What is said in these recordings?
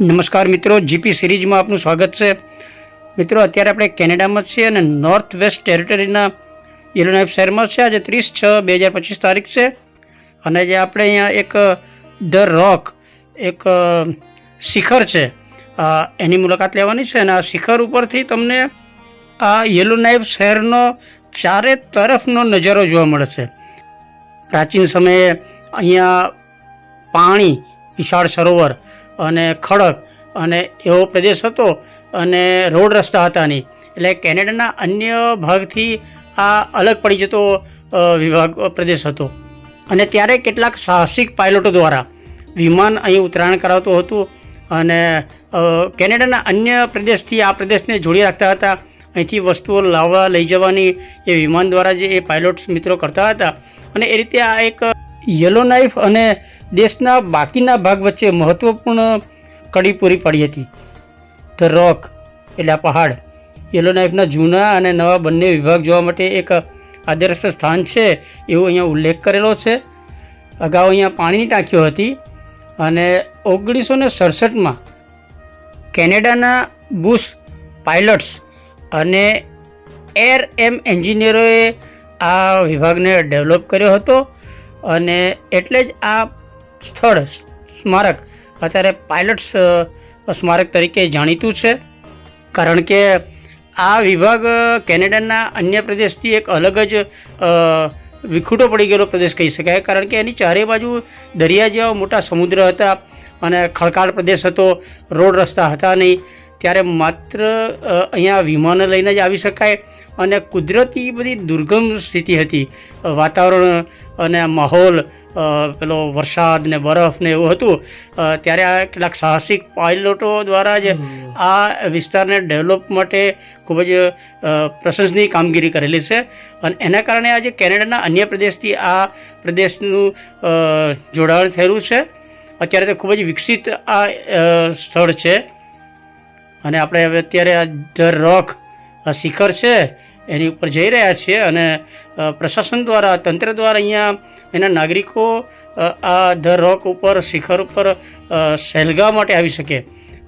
નમસ્કાર મિત્રો જીપી સિરીઝમાં આપનું સ્વાગત છે. મિત્રો, અત્યારે આપણે કેનેડામાં છીએ અને નોર્થ વેસ્ટ ટેરિટરીના ઇલોનાઇફ શહેરમાં છે. આજે ત્રીસ છ બે હજાર પચીસ તારીખ છે. અને જે આપણે અહીંયા એક ધ રોક એક શિખર છે. એની મુલાકાત લેવાની છે અને આ શિખર ઉપરથી તમને આ યેલોનાઇફ શહેરનો ચારે તરફનો નજારો જોવા મળે છે. પ્રાચીન સમયે અહીંયા પાણી, વિશાળ સરોવર અને ખડક અને એવો પ્રદેશ હતો અને રોડ રસ્તા હતા નહીં. એટલે કેનેડાના અન્ય ભાગથી આ અલગ પડી જતો વિભાગ પ્રદેશ હતો. અને ત્યારે કેટલાક સાહસિક પાયલોટો દ્વારા વિમાન અહીં ઉતરાણ કરાવતું હતું અને કેનેડાના અન્ય પ્રદેશથી આ પ્રદેશને જોડી રાખતા હતા. અહીંથી વસ્તુઓ લાવવા લઈ જવાની એ વિમાન દ્વારા જે એ પાયલોટ મિત્રો કરતા હતા. અને એ રીતે આ એક યલો નાઇફ અને દેશના બાકીના ભાગ વચ્ચે મહત્ત્વપૂર્ણ કડી પૂરી પડી હતી. ધ રોક, એટલે આ પહાડ. યલો નાઇફના જૂના અને નવા બંને વિભાગ જોવા માટે એક આદર્શ સ્થાન છે એવો અહીંયા ઉલ્લેખ કરેલો છે. અગાઉ અહીંયા પાણીની ટાંકીઓ હતી અને ઓગણીસો ને સડસઠમાં કેનેડાના બુશ પાયલટ્સ અને એર એમ એન્જિનિયરોએ આ વિભાગને ડેવલપ કર્યો હતો અને એટલે જ આ સ્થળ, સ્મારક. અત્યારે પાયલટ્સ સ્મારક તરીકે જાણીતું છે. કારણ કે આ વિભાગ કેનેડાના અન્ય પ્રદેશથી એક અલગ જ વિખૂટો પડી ગયેલો પ્રદેશ કહી શકાય. કારણ કે એની ચારે બાજુ દરિયા જેવા મોટા સમુદ્ર હતા અને ખડકાળ પ્રદેશ હતો, રોડ રસ્તા હતા નહીં. ત્યારે માત્ર અહીંયા વિમાન લઈને જ આવી શકાય. અને કુદરતી બધી દુર્ગમ સ્થિતિ હતી. વાતાવરણ અને માહોલ પેલો વરસાદ ને બરફ ને એવું હતું. ત્યારે આ કેટલાક સાહસિક પાયલોટો દ્વારા જ આ વિસ્તારને ડેવલપ માટે ખૂબ જ પ્રશંસનીય કામગીરી કરેલી છે. અને એના કારણે આજે કેનેડાના અન્ય પ્રદેશથી આ પ્રદેશનું જોડાણ થયેલું છે. અત્યારે તો ખૂબ જ વિકસિત આ સ્થળ છે. અને આપણે હવે અત્યારે આ ધ રોક આ શિખર છે. એની ઉપર જઈ રહ્યા છીએ અને પ્રશાસન દ્વારા, તંત્ર દ્વારા અહીંયા એના નાગરિકો આ ધ રોક ઉપર, શિખર ઉપર સહેલગાહ માટે આવી શકે.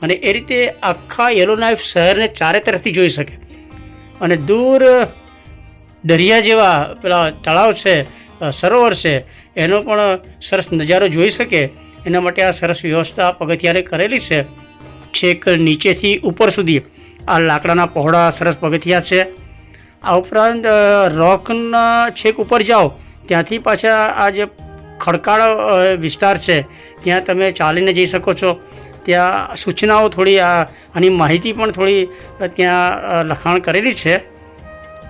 અને એ રીતે આખા યેલોનાઇફ શહેરને ચારે તરફથી જોઈ શકે. અને દૂર, દરિયા જેવા પેલા તળાવ છે સરોવર છે, એનો પણ સરસ નજારો જોઈ શકે. એના માટે આ સરસ વ્યવસ્થા પગથિયારે કરેલી છે. છેક નીચેથી ઉપર સુધી આ લાકડાના પહોળા સરસ પગથિયા છે. આ ઉપરાંત રોકના છેક ઉપર જાઓ, ત્યાંથી પાછા આ જે ખડકાળ વિસ્તાર છે, ત્યાં તમે ચાલીને જઈ શકો છો. ત્યાં સૂચનાઓ થોડી આ, આની માહિતી પણ થોડી ત્યાં લખાણ કરેલી છે.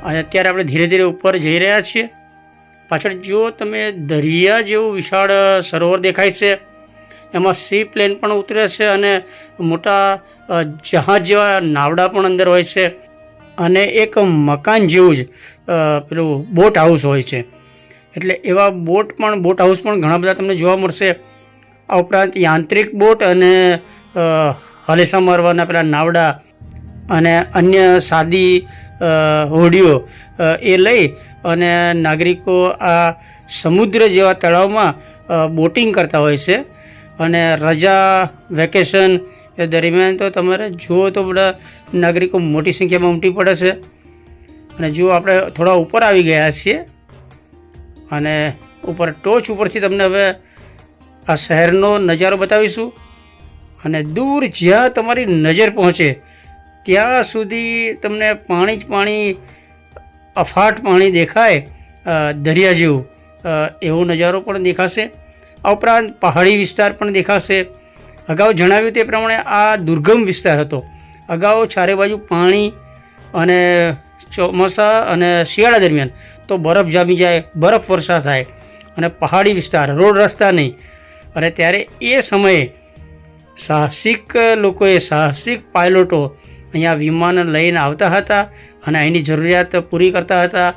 અને અત્યારે આપણે ધીરે ધીરે ઉપર જઈ રહ્યા છીએ. પાછળ જો તમે દરિયા જેવું વિશાળ સરોવર દેખાય છે, એમાં સી પ્લેન પણ ઉતરે છે અને મોટા જહાજ જેવા નાવડા પણ અંદર હોય છે. અને એક મકાન જેવું જ પેલું બોટ હાઉસ હોય છે. એટલે એવા બોટ પણ બોટ હાઉસ પણ ઘણા બધા તમને જોવા મળશે. આ ઉપરાંત યાંત્રિક બોટ અને હલેસા મારવાના પેલા નાવડા અને અન્ય સાદી હોડીઓ એ લઈ અને નાગરિકો આ સમુદ્ર જેવા તળાવમાં બોટિંગ કરતા હોય છે. અને રજા વેકેશન એ દરમિયાન તો તમારે જુઓ તો બધા નાગરિકો મોટી સંખ્યામાં ઉમટી પડે છે. અને જુઓ આપણે થોડા ઉપર આવી ગયા છીએ. અને ઉપર ટોચ ઉપરથી તમને હવે આ શહેરનો નજારો બતાવીશું. અને દૂર જ્યાં તમારી નજર પહોંચે, ત્યાં સુધી તમને પાણી જ પાણી, અફાટ પાણી દેખાય દરિયા જેવું. એવો નજારો પણ દેખાશે. આ ઉપરાંત પહાડી વિસ્તાર પણ દેખાશે. અગાઉ જણાવ્યું તે પ્રમાણે આ દુર્ગમ વિસ્તાર હતો. અગાઉ ચારે બાજુ પાણી અને ચોમાસા અને શિયાળા દરમિયાન તો બરફ જામી જાય, બરફ વર્ષા થાય અને પહાડી વિસ્તાર, રોડ રસ્તા નહીં. અને ત્યારે એ સમયે સાહસિક લોકોએ, સાહસિક પાયલોટો અહીંયા વિમાન લઈને આવતા હતા અને અહીંની જરૂરિયાત પૂરી કરતા હતા.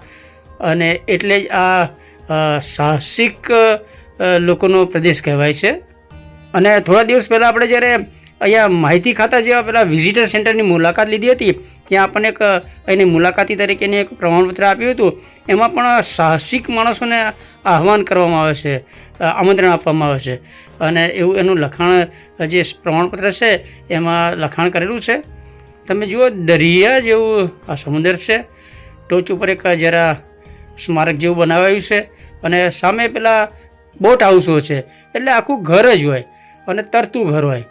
અને એટલે જ આ સાહસિક લોકોનો પ્રદેશ કહેવાય છે. અને થોડા દિવસ પહેલાં આપણે જ્યારે અહીંયા માહિતી ખાતા જેવા પેલા વિઝિટર સેન્ટરની મુલાકાત લીધી હતી, ત્યાં આપણને એક, એની મુલાકાતી તરીકેની એક પ્રમાણપત્ર આપ્યું હતું. એમાં પણ સાહસિક માણસોને આહવાન કરવામાં આવે છે, આમંત્રણ આપવામાં આવે છે. અને એવું એનું લખાણ જે પ્રમાણપત્ર છે, એમાં લખાણ કરેલું છે. તમે જુઓ, દરિયા જેવું આ સમુદ્ર છે. ટોચ ઉપર એક જરા સ્મારક જેવું બનાવાયું છે. અને સામે પેલા બોટ હાઉસો છે. એટલે આખું ઘર જ હોય. અને તરતું ઘર હોય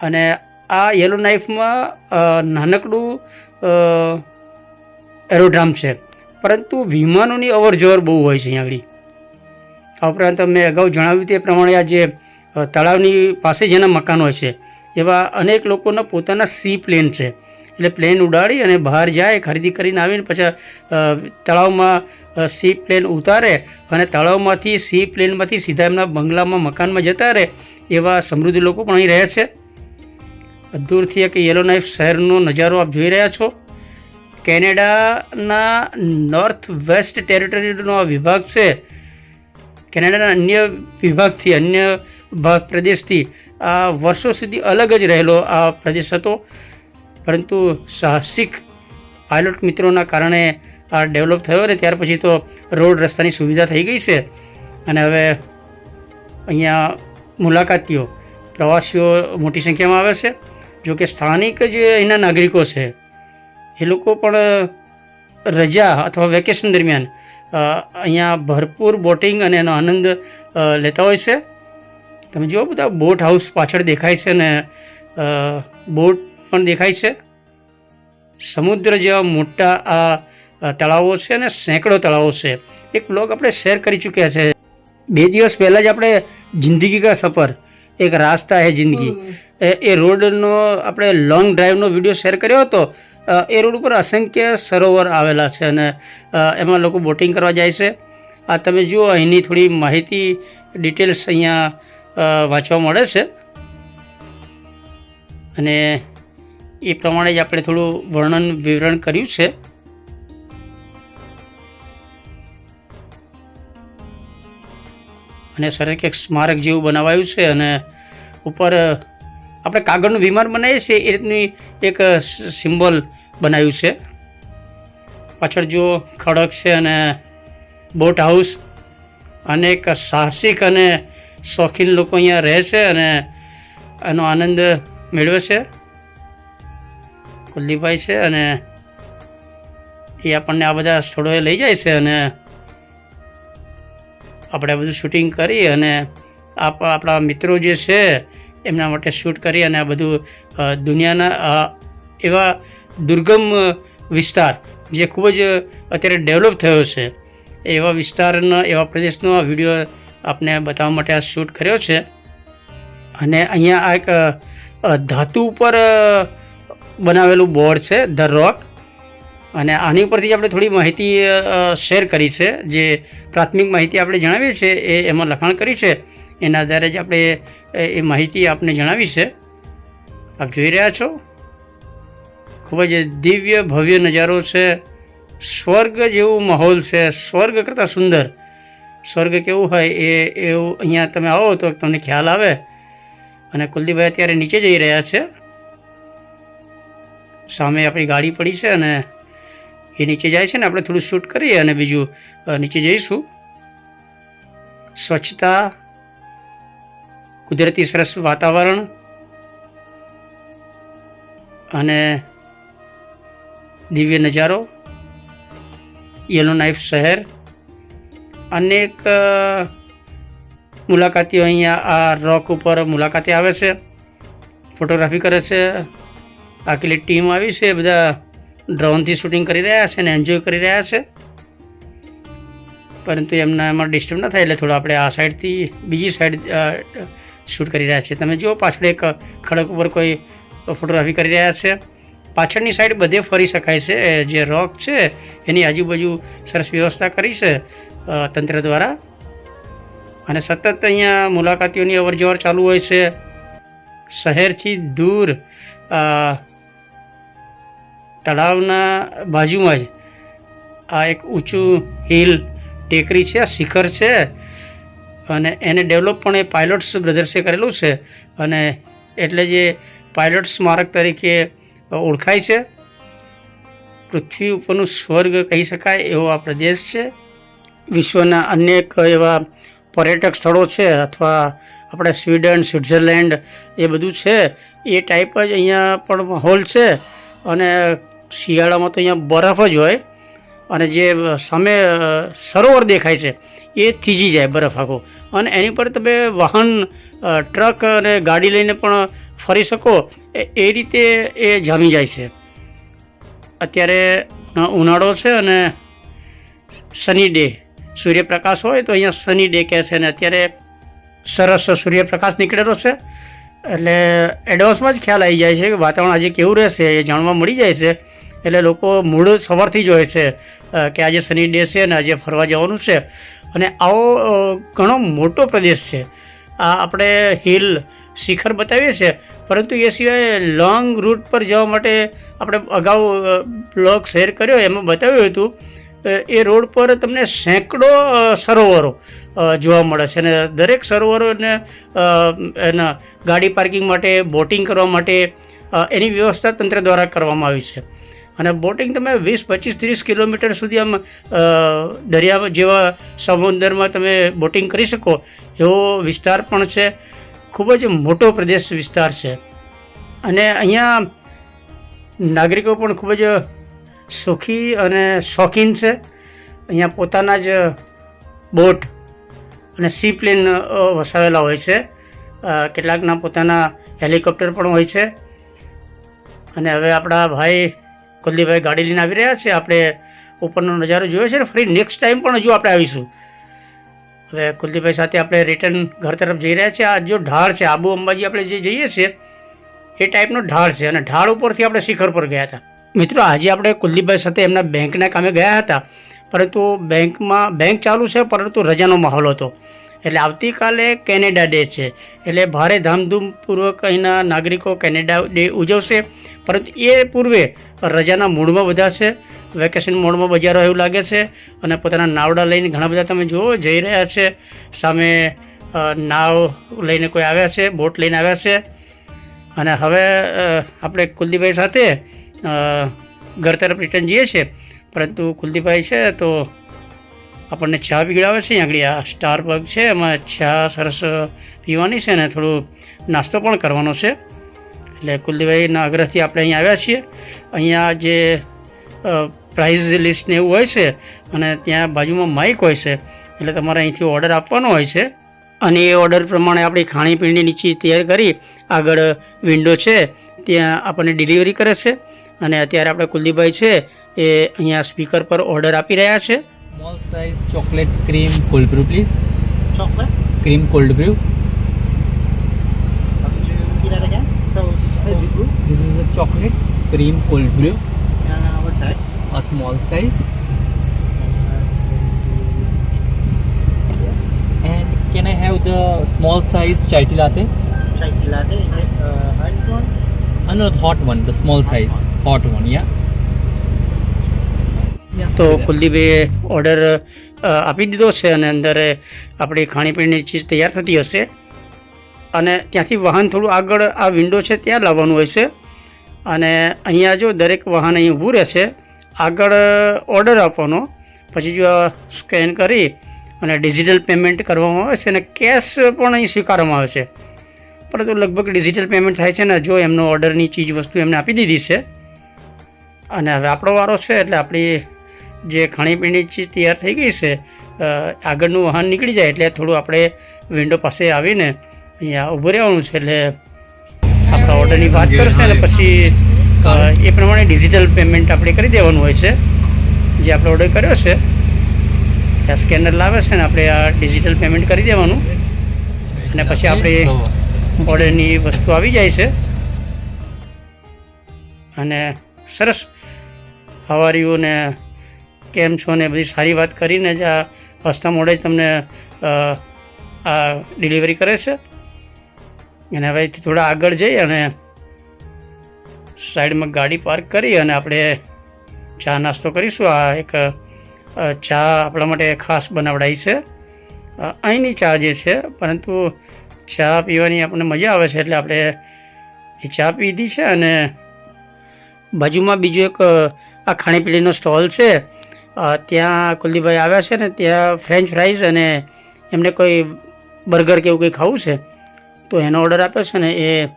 અને આ યલો નાઇફમાં નાનકડું એરોડ્રામ છે. પરંતુ વિમાનોની અવર જવર બહુ હોય છે અહીંયા આગળ. આ ઉપરાંત મેં અગાઉ જણાવ્યું તે પ્રમાણે આ જે તળાવની પાસે જેના મકાન હોય છે, એવા અનેક લોકોના પોતાના સી પ્લેન છે. એટલે પ્લેન ઉડાડી અને બહાર જાય, ખરીદી કરીને આવીને પછી તળાવમાં સી પ્લેન ઉતારે અને તળાવમાંથી સી પ્લેનમાંથી સીધા એમના બંગલામાં, મકાનમાં જતા રહે. એવા સમૃદ્ધ લોકો પણ અહીં રહે છે. દૂરથી એક યલો નાઇફ શહેરનો નજારો આપ જોઈ રહ્યા છો. કેનેડાના નોર્થ વેસ્ટ ટેરિટરીનો આ વિભાગ છે. કેનેડાના અન્ય વિભાગથી, અન્ય ભાગ પ્રદેશથી આ વર્ષો સુધી અલગ જ રહેલો આ પ્રદેશ હતો. પરંતુ સાહસિક પાયલોટ મિત્રોના કારણે આ ડેવલપ થયો ને ત્યાર પછી તો રોડ રસ્તાની સુવિધા થઈ ગઈ છે. અને હવે અહીંયા મુલાકાતીઓ, પ્રવાસીઓ મોટી સંખ્યામાં આવે છે. જો કે સ્થાનિક જે અહીંના નાગરિકો છે, એ લોકો પણ રજા અથવા વેકેશન દરમિયાન અહીંયા ભરપૂર બોટિંગ અને એનો આનંદ લેતા હોય છે. તમે જુઓ બધા બોટ હાઉસ પાછળ દેખાય છે ને બોટ પણ દેખાય છે. સમુદ્ર જેવા મોટા આ તળાવો છે અને સેંકડો તળાવો છે. એક બ્લોગ આપણે શેર કરી ચૂક્યા છે. બે દિવસ પહેલાં જ આપણે જિંદગી કા સફર એક રાસ્તા હે જિંદગી. એ એ રોડનો આપણે લોંગ ડ્રાઈવનો વીડિયો શેર કર્યો હતો એ રોડ ઉપર અસંખ્ય સરોવર આવેલા છે અને એમાં લોકો બોટિંગ કરવા જાય છે. આ તમે જુઓ અહીંની થોડી માહિતી ડિટેલ્સ અહીંયા વાંચવા મળે છે. અને એ પ્રમાણે જ આપણે થોડું વર્ણન વિવરણ કર્યું છે. અને સરસ એક સ્મારક જેવું બનાવાયું છે અને ઉપર આપણે કાગળનું વિમાન બનાવીએ છીએ, એ રીતની એક સિમ્બોલ બનાવ્યું છે. પાછળ જુઓ, ખડક છે અને બોટ હાઉસ અનેક સાહસિક અને શોખીન લોકો અહીંયા રહે છે અને એનો આનંદ મેળવે છે. કુલદીપભાઈ છે અને એ આપણને આ બધા સ્થળોએ લઈ જાય છે અને આપણે બધું શૂટિંગ કરી અને આપ, આપણા મિત્રો જે છે, એમના માટે શૂટ કરી અને આ બધું દુનિયાના એવા દુર્ગમ વિસ્તાર જે ખૂબ જ અત્યારે ડેવલપ થયો છે, એવા વિસ્તારના, એવા પ્રદેશનો આ વીડિયો આપને બતાવવા માટે આ શૂટ કર્યો છે. અને અહીંયા આ એક ધાતુ ઉપર બનાવેલું બોર્ડ છે ધ રોક અને આની ઉપરથી આપણે થોડી માહિતી શેર કરી છે. જે પ્રાથમિક માહિતી આપણે જણાવી છે, એ એમાં લખાણ કરી છે. એના આધારે જ આપણે એ માહિતી આપને જણાવી છે. આપ જોઈ રહ્યા છો? ખૂબ જ દિવ્ય, ભવ્ય નજારો છે. સ્વર્ગ જેવું માહોલ છે. સ્વર્ગ કરતાં સુંદર. સ્વર્ગ કેવું હોય એ, એવું અહીંયા તમે આવો તો તમને ખ્યાલ આવે. અને કુલદીપભાઈ અત્યારે નીચે જઈ રહ્યા છે. સામે આપણી ગાડી પડી છે અને એ નીચે જાય છે ને, આપણે થોડું શૂટ કરીએ અને બીજું નીચે જઈશું. સ્વચ્છતા, કુદરતી સરસ વાતાવરણ અને દિવ્ય નજારો, યલો નાઇફ શહેર, અનેક મુલાકાતીઓ અહીંયા આ રોક ઉપર મુલાકાતે આવે છે ફોટોગ્રાફી કરે છે, આખી ટીમ આવી છે, બધા ડ્રોનથી શૂટિંગ કરી રહ્યા છે અને એન્જોય કરી રહ્યા છે. પરંતુ એમના એમાં ડિસ્ટર્બ ન થાય એટલે થોડું આપણે આ સાઈડથી બીજી સાઈડ શૂટ કરી રહ્યા છીએ. તમે જુઓ, પાછળ એક ખડક ઉપર કોઈ ફોટોગ્રાફી કરી રહ્યા છે. પાછળની સાઈડ બધે ફરી શકાય છે. જે રોક છે, એની આજુબાજુ સરસ વ્યવસ્થા કરી છે તંત્ર દ્વારા. અને સતત અહીંયા મુલાકાતીઓની અવર જવર ચાલુ હોય છે. શહેરથી દૂર તળાવના બાજુમાં જ આ એક ઊંચું હિલ ટેકરી છે, આ શિખર છે અને એને ડેવલપ પણ એ પાયલોટ્સ બ્રધર્સે કરેલું છે અને એટલે જે પાયલોટ સ્મારક તરીકે ઓળખાય છે. પૃથ્વી ઉપરનું સ્વર્ગ કહી શકાય એવો આ પ્રદેશ છે. વિશ્વના અનેક એવા પર્યટક સ્થળો છે અથવા આપણે સ્વીડન, સ્વિટ્ઝરલેન્ડ એ બધું છે. એ ટાઈપ જ અહીંયા પણ માહોલ છે અને શિયાળામાં તો અહીંયા બરફ જ હોય અને જે સામે સરોવર દેખાય છે, એ થીજી જાય બરફ આખો. અને એની પર તમે વાહન ટ્રક અને ગાડી લઈને પણ ફરી શકો, એ રીતે એ જામી જાય છે. અત્યારે ઉનાળો છે અને સની ડે. સૂર્યપ્રકાશ હોય તો અહીંયા સની ડે કહે છે અને અત્યારે સરસ સૂર્યપ્રકાશ નીકળેલો છે. એટલે એડવાન્સમાં જ ખ્યાલ આવી જાય છે કે વાતાવરણ આજે કેવું રહેશે, એ જાણવા મળી જાય છે. એટલે લોકો મૂળ સવારથી જ હોય છે કે આજે સની ડે છે અને આજે ફરવા જવાનું છે. અને આવો ઘણો મોટો પ્રદેશ છે. આ આપણે હિલ, શિખર બતાવીએ છીએ, પરંતુ એ સિવાય લોંગ રૂટ પર જવા માટે આપણે અગાઉ બ્લોગ શેર કર્યો, એમાં બતાવ્યું હતું એ રોડ પર તમને સેંકડો સરોવરો જોવા મળે છે. અને દરેક સરોવરોને એના ગાડી પાર્કિંગ માટે, બોટિંગ કરવા માટે એની વ્યવસ્થા તંત્ર દ્વારા કરવામાં આવી છે. અને બોટિંગ તમે વીસ, પચીસ, ત્રીસ કિલોમીટર સુધી આમ દરિયા જેવા સમુદ્રમાં તમે બોટિંગ કરી શકો, એવો વિસ્તાર પણ છે. ખૂબ જ મોટો પ્રદેશ વિસ્તાર છે. અને અહીંયા નાગરિકો પણ ખૂબ જ સુખી અને શોખીન છે. અહીંયા પોતાના જ બોટ અને સી પ્લેન વસાવેલા હોય છે. કેટલાકના પોતાના હેલિકોપ્ટર પણ હોય છે. અને હવે આપણા ભાઈ કુલદીપભાઈ ગાડી લઈને આવી રહ્યા છે. આપણે ઉપરનો નજારો જોયો છે ને, ફરી નેક્સ્ટ ટાઈમ પણ હજુ આપણે આવીશું. હવે કુલદીપભાઈ સાથે આપણે રિટર્ન ઘર તરફ જઈ રહ્યા છીએ આ જો ઢાળ છે, આબુ અંબાજી આપણે જે જઈએ છીએ, એ ટાઈપનો ઢાળ છે અને ઢાળ ઉપરથી આપણે શિખર પર ગયા હતા. મિત્રો, આજે આપણે કુલદીપભાઈ સાથે એમના બેંકના કામે ગયા હતા. પરંતુ બેંકમાં બેંક ચાલુ છે, પરંતુ રજાનો માહોલ હતો. એટલે આવતીકાલે કેનેડા ડે છે. એટલે ભારે ધામધૂમપૂર્વક અહીંના નાગરિકો કેનેડા ડે ઉજવશે. પરંતુ એ પૂર્વે રજાના મૂડમાં બધા છે વેકેશન મોડમાં બજારો એવું લાગે છે. અને પોતાના નાવડા લઈને ઘણા બધા તમે જુઓ, જઈ રહ્યા છે. સામે નાવ લઈને કોઈ આવ્યા છે, બોટ લઈને આવ્યા છે. અને હવે આપણે કુલદીપભાઈ સાથે ઘર તરફ રિટર્ન જઈએ છીએ. પરંતુ કુલદીપભાઈ છે તો આપણને ચા પીવડાવે છે. આગળ આ સ્ટાર પગ છે. એમાં ચા સરસ પીવાની છે અને થોડું નાસ્તો પણ કરવાનો છે. એટલે કુલદીભાઈના આગ્રહથી આપણે અહીં આવ્યા છીએ. અહીંયા જે પ્રાઇઝ લિસ્ટ ને એવું હોય છે અને ત્યાં બાજુમાં માઇક હોય છે. એટલે તમારે અહીંથી ઓર્ડર આપવાનો હોય છે. અને એ ઓર્ડર પ્રમાણે આપણી ખાણીપીણીની નીચે તૈયાર કરી આગળ વિન્ડો છે. ત્યાં આપણને ડિલિવરી કરે છે. અને અત્યારે આપણે કુલદીપભાઈ છે એ અહીંયા સ્પીકર પર ઓર્ડર આપી રહ્યા છે. Small size chocolate cream cold brew, please. chocolate. Cream cold brew. Repeat that again? So, so This is a chocolate cream cold brew, uh, what type? a small size. And can I have the small size chai tea latte? Chai tea latte. Is it uh, iced one? Uh, no, the hot one, the small size. Hot one, yeah. તો કુલદીપે order આપી દીધો છે અને અંદર આપણી ખાણીપીણીની ચીજ તૈયાર થતી હશે. અને ત્યાંથી વાહન થોડું આગળ આ વિન્ડો છે ત્યાં લાવવાનું હોય છે. અને અહીંયા જો દરેક વાહન અહીં ઊભું રહેશે, આગળ ઓર્ડર આપવાનો. પછી જો સ્કેન કરી અને ડિજિટલ પેમેન્ટ કરવામાં આવે છે અને કેશ પણ અહીં સ્વીકારવામાં આવે છે. પરંતુ લગભગ ડિજિટલ પેમેન્ટ થાય છે ને, જો એમનો ઓર્ડરની ચીજ વસ્તુ એમને આપી દીધી છે. અને હવે આપણો વારો છે એટલે આપણી જે ખાણીપીણી ચીજ તૈયાર થઈ ગઈ છે આગળનું વાહન નીકળી જાય એટલે થોડું આપણે વિન્ડો પાસે આવીને અહીંયા ઊભું રહેવાનું છે એટલે આપણા ઓર્ડરની વાત કરશે અને પછી એ પ્રમાણે ડિજિટલ પેમેન્ટ આપણે કરી દેવાનું હોય છે જે આપણે ઓર્ડર કર્યો છે. આ સ્કેનર લાવે છે ને આપણે આ ડિજિટલ પેમેન્ટ કરી દેવાનું. અને પછી આપણે ઓર્ડરની વસ્તુ આવી જાય છે. અને સરસ હવારીઓને કેમ છો ને બધી સારી વાત કરીને જ આ હસતા મોડે જ તમને આ ડિલિવરી કરે છે. અને હવે થોડા આગળ જઈ અને સાઈડમાં ગાડી પાર્ક કરી અને આપણે ચા નાસ્તો કરીશું. આ એક ચા આપણા માટે ખાસ બનાવડાઈ છે. અહીંની ચા જે છે, પરંતુ ચા પીવાની આપણને મજા આવે છે એટલે આપણે એ ચા પીધી છે અને બાજુમાં બીજો એક આ ખાણીપીણીનો સ્ટોલ છે. ત્યાં કુલદીપભાઈ આવ્યા છે ને, ત્યાં ફ્રેન્ચ ફ્રાઈઝ અને એમને કોઈ બર્ગર કે એવું કંઈ ખાવું છે, તો એનો ઓર્ડર આપ્યો છે ને, એ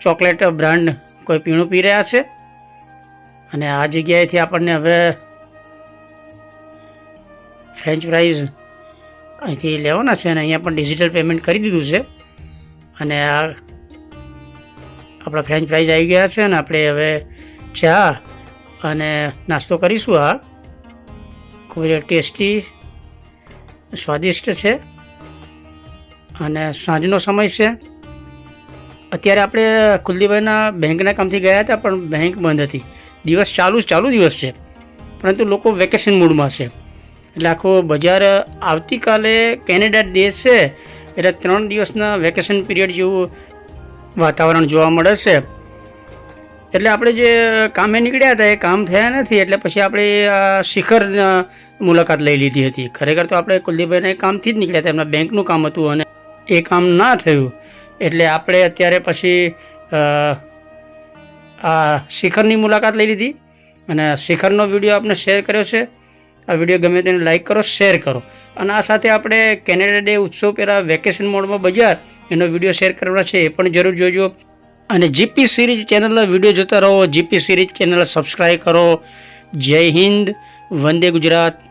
ચોકલેટ બ્રાન્ડ કોઈ પીણું પી રહ્યા છે. અને આ જગ્યાએથી આપણને હવે ફ્રેન્ચ ફ્રાઈઝ અહીંથી લેવાના છે અને અહીંયા પણ ડિજિટલ પેમેન્ટ કરી દીધું છે. અને આ આપણા ફ્રેન્ચ ફ્રાઈઝ આવી ગયા છે અને આપણે હવે ચા અને નાસ્તો કરીશું આ. ખૂબ જ ટેસ્ટી, સ્વાદિષ્ટ છે. અને સાંજનો સમય છે. અત્યારે આપણે કુલદીપભાઈના બેંકના કામથી ગયા હતા, પણ બેંક બંધ હતી. દિવસ ચાલુ ચાલુ દિવસ છે. પરંતુ લોકો વેકેશન મૂડમાં છે. એટલે આખો બજાર આવતીકાલે કેનેડા ડે છે. એટલે ત્રણ દિવસના વેકેશન પીરિયડ જેવું વાતાવરણ જોવા મળે છે. એટલે આપણે જે કામે નીકળ્યા હતા, એ કામ થયા નથી, એટલે પછી આપણે આ શિખરના મુલાકાત લઈ લીધી હતી. ખરેખર તો આપણે કુલદીપભાઈને કામથી જ નીકળ્યા હતા, એમના બેંકનું કામ હતું અને એ કામ ના થયું. એટલે આપણે અત્યારે પછી આ શિખરની મુલાકાત લઈ લીધી અને શિખરનો વીડિયો આપણે શેર કર્યો છે. આ વીડિયો ગમે તેને લાઇક કરો, શેર કરો. અને આ સાથે આપણે કેનેડા ડે ઉત્સવ પહેલાં વેકેશન મોડમાં બજાર, એનો વીડિયો શેર કરવાનો છે, એ પણ જરૂર જોજો. અને જીપી સિરીઝ ચેનલના વીડિયો જોતા રહો. જીપી સિરીઝ ચેનલ સબસ્ક્રાઈબ કરો. જય હિન્દ. વંદે ગુજરાત.